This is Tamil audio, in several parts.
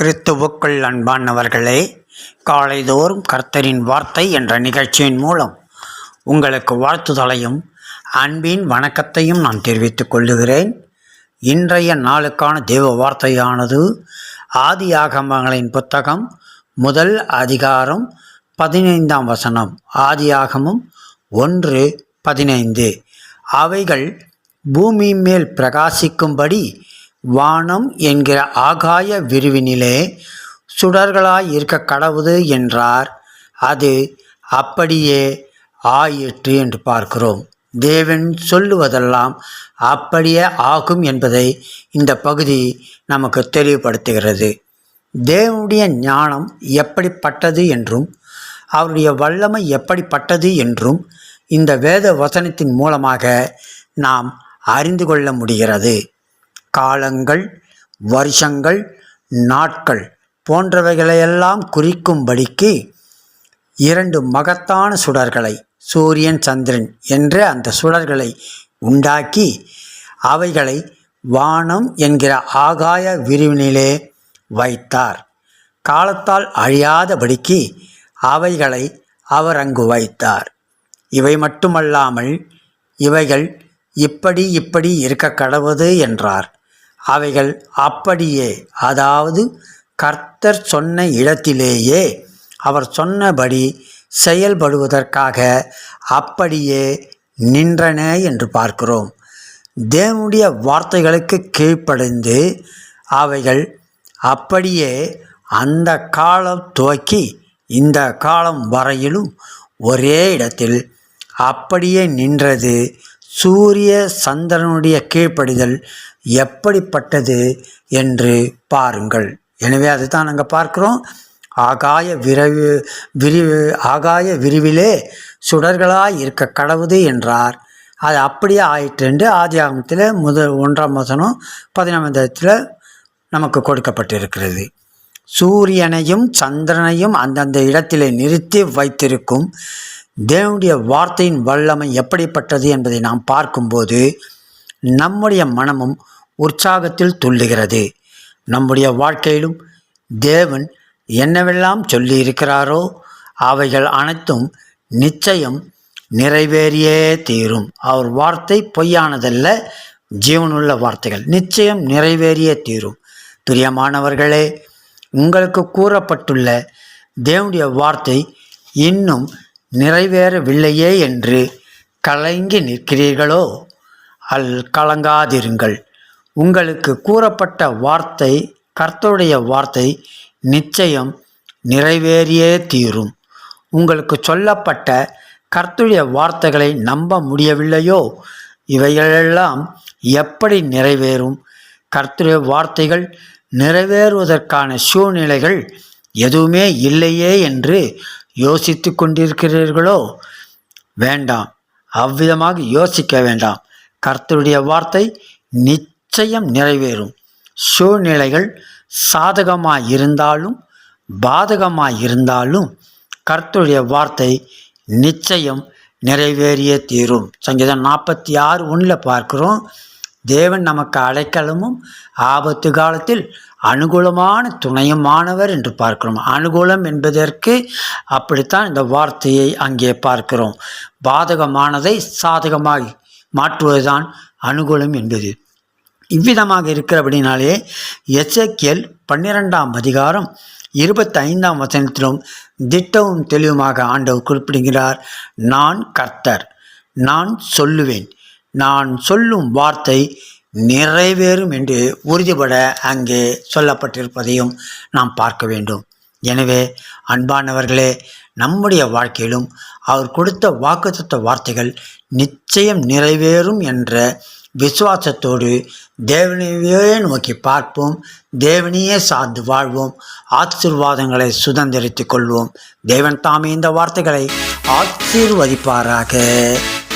கிறித்துவுக்குள் அன்பானவர்களே காலைதோறும் கர்த்தரின் வார்த்தை என்ற நிகழ்ச்சியின் மூலம் உங்களுக்கு வாழ்த்துதலையும் அன்பின் வணக்கத்தையும் நான் தெரிவித்துக் கொள்ளுகிறேன். இன்றைய நாளுக்கான தேவ வார்த்தையானது ஆதி ஆகமங்களின் புத்தகம் முதல் அதிகாரம் பதினைந்தாம் வசனம். ஆதி ஆகமும் ஒன்று பதினைந்து. அவைகள் பூமி மேல் பிரகாசிக்கும்படி வானம் என்கிற ஆகாய விரிவினிலே சுடர்களாய் இருக்க கடவுது என்றார். அது அப்படியே ஆயிற்று என்று பார்க்கிறோம். தேவன் சொல்லுவதெல்லாம் அப்படியே ஆகும் என்பதை இந்த பகுதி நமக்கு தெளிவுபடுத்துகிறது. தேவனுடைய ஞானம் எப்படிப்பட்டது என்றும் அவருடைய வல்லமை எப்படிப்பட்டது என்றும் இந்த வேத வசனத்தின் மூலமாக நாம் அறிந்து கொள்ள முடிகிறது. காலங்கள் வருஷங்கள் நாட்கள் போன்றவைகளையெல்லாம் குறிக்கும்படிக்கு இரண்டு மகத்தான சுடர்களை சூரியன் சந்திரன் என்ற அந்த சுடர்களை உண்டாக்கி அவைகளை வானம் என்கிற ஆகாய விரிவினிலே வைத்தார். காலத்தால் அழியாதபடிக்கு அவைகளை அவர் அங்கு வைத்தார். இவை மட்டுமல்லாமல் இவைகள் இப்படி இப்படி இருக்க கடவுது என்றார். அவைகள் அப்படியே அதாவது கர்த்தர் சொன்ன இடத்திலேயே அவர் சொன்னபடி செயல்படுவதற்காக அப்படியே நின்றன என்று பார்க்கிறோம். தேவனுடைய வார்த்தைகளுக்கு கீழ்ப்படைந்து அவைகள் அப்படியே அந்த காலம் துவக்கி இந்த காலம் வரையிலும் ஒரே இடத்தில் அப்படியே நின்றது சூரிய சந்திரனுடைய கீழ்ப்படிதல் எப்படிப்பட்டது என்று பாருங்கள். எனவே அதுதான் நாங்கள் பார்க்குறோம். ஆகாய விரைவு விரிவு ஆகாய விரிவிலே சுடர்களாய் இருக்க கடவுது என்றார். அது அப்படியே ஆயிற்று என்று ஆதி ஆகமத்தில் முதல் ஒன்றாம் வசனம் பதினாமத்தில் நமக்கு கொடுக்கப்பட்டிருக்கிறது. சூரியனையும் சந்திரனையும் அந்தந்த இடத்திலே நிறுத்தி வைத்திருக்கும் தேவனுடைய வார்த்தையின் வல்லமை எப்படிப்பட்டது என்பதை நாம் பார்க்கும்போது நம்முடைய மனமும் உற்சாகத்தில் துள்ளுகிறது. நம்முடைய வாழ்க்கையிலும் தேவன் என்னவெல்லாம் சொல்லி இருக்கிறாரோ அவைகள் அனைத்தும் நிச்சயம் நிறைவேறியே தீரும். அவர் வார்த்தை பொய்யானதல்ல ஜீவனுள்ள வார்த்தைகள் நிச்சயம் நிறைவேறியே தீரும். பிரியமானவர்களே உங்களுக்கு கூறப்பட்டுள்ள தேவனுடைய வார்த்தை இன்னும் நிறைவேறவில்லையே என்று கலங்கி நிற்கிறீர்களோ? அல் கலங்காதிருங்கள். உங்களுக்கு கூறப்பட்ட வார்த்தை கர்த்தருடைய வார்த்தை நிச்சயம் நிறைவேறியே தீரும். உங்களுக்கு சொல்லப்பட்ட கர்த்துடைய வார்த்தைகளை நம்ப முடியவில்லையோ? இவைகளெல்லாம் எப்படி நிறைவேறும்? கர்த்துடைய வார்த்தைகள் நிறைவேறுவதற்கான சூழ்நிலைகள் எதுவுமே இல்லையே என்று யோசித்து கொண்டிருக்கிறீர்களோ? வேண்டாம். அவ்விதமாக யோசிக்க வேண்டாம். கர்த்தருடைய வார்த்தை நிச்சயம் நிறைவேறும். சூழ்நிலைகள் சாதகமாக இருந்தாலும் பாதகமாக இருந்தாலும் கர்த்தருடைய வார்த்தை நிச்சயம் நிறைவேறியே தீரும். சங்கீதம் நாற்பத்தி ஆறு ஒன்றில் பார்க்குறோம். தேவன் நமக்கு அடைக்கலமும் ஆபத்து காலத்தில் அனுகூலமான துணையுமானவர் என்று பார்க்கிறோம். அனுகூலம் என்பதற்கு அப்படித்தான் இந்த வார்த்தையை அங்கே பார்க்கிறோம். பாதகமானதை சாதகமாய் மாற்றுவதுதான் அனுகூலம் என்பது. இவ்விதமாக இருக்கிறபடினாலே எச்சக்கியல் பன்னிரெண்டாம் அதிகாரம் இருபத்தி ஐந்தாம் வசனத்திலும் திட்டமும் தெளிவுமாக ஆண்டவர் குறிப்பிடுகிறார் நான் கர்த்தர் நான் சொல்லுவேன். நான் சொல்லும் வார்த்தை நிறைவேறும் என்று உறுதிபட அங்கே சொல்லப்பட்டிருப்பதையும் நாம் பார்க்க வேண்டும். எனவே அன்பானவர்களே நம்முடைய வாழ்க்கையிலும் அவர் கொடுத்த வாக்குத்த வார்த்தைகள் நிச்சயம் நிறைவேறும் என்ற விசுவாசத்தோடு தேவனையே நோக்கி பார்ப்போம் தேவனையே சார்ந்து வாழ்வோம் ஆசீர்வாதங்களை சுதந்திரித்து கொள்வோம். தேவன் தாமே இந்த வார்த்தைகளை ஆசீர்வதிப்பாராக.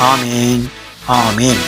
ஆமேன். ஆமேன்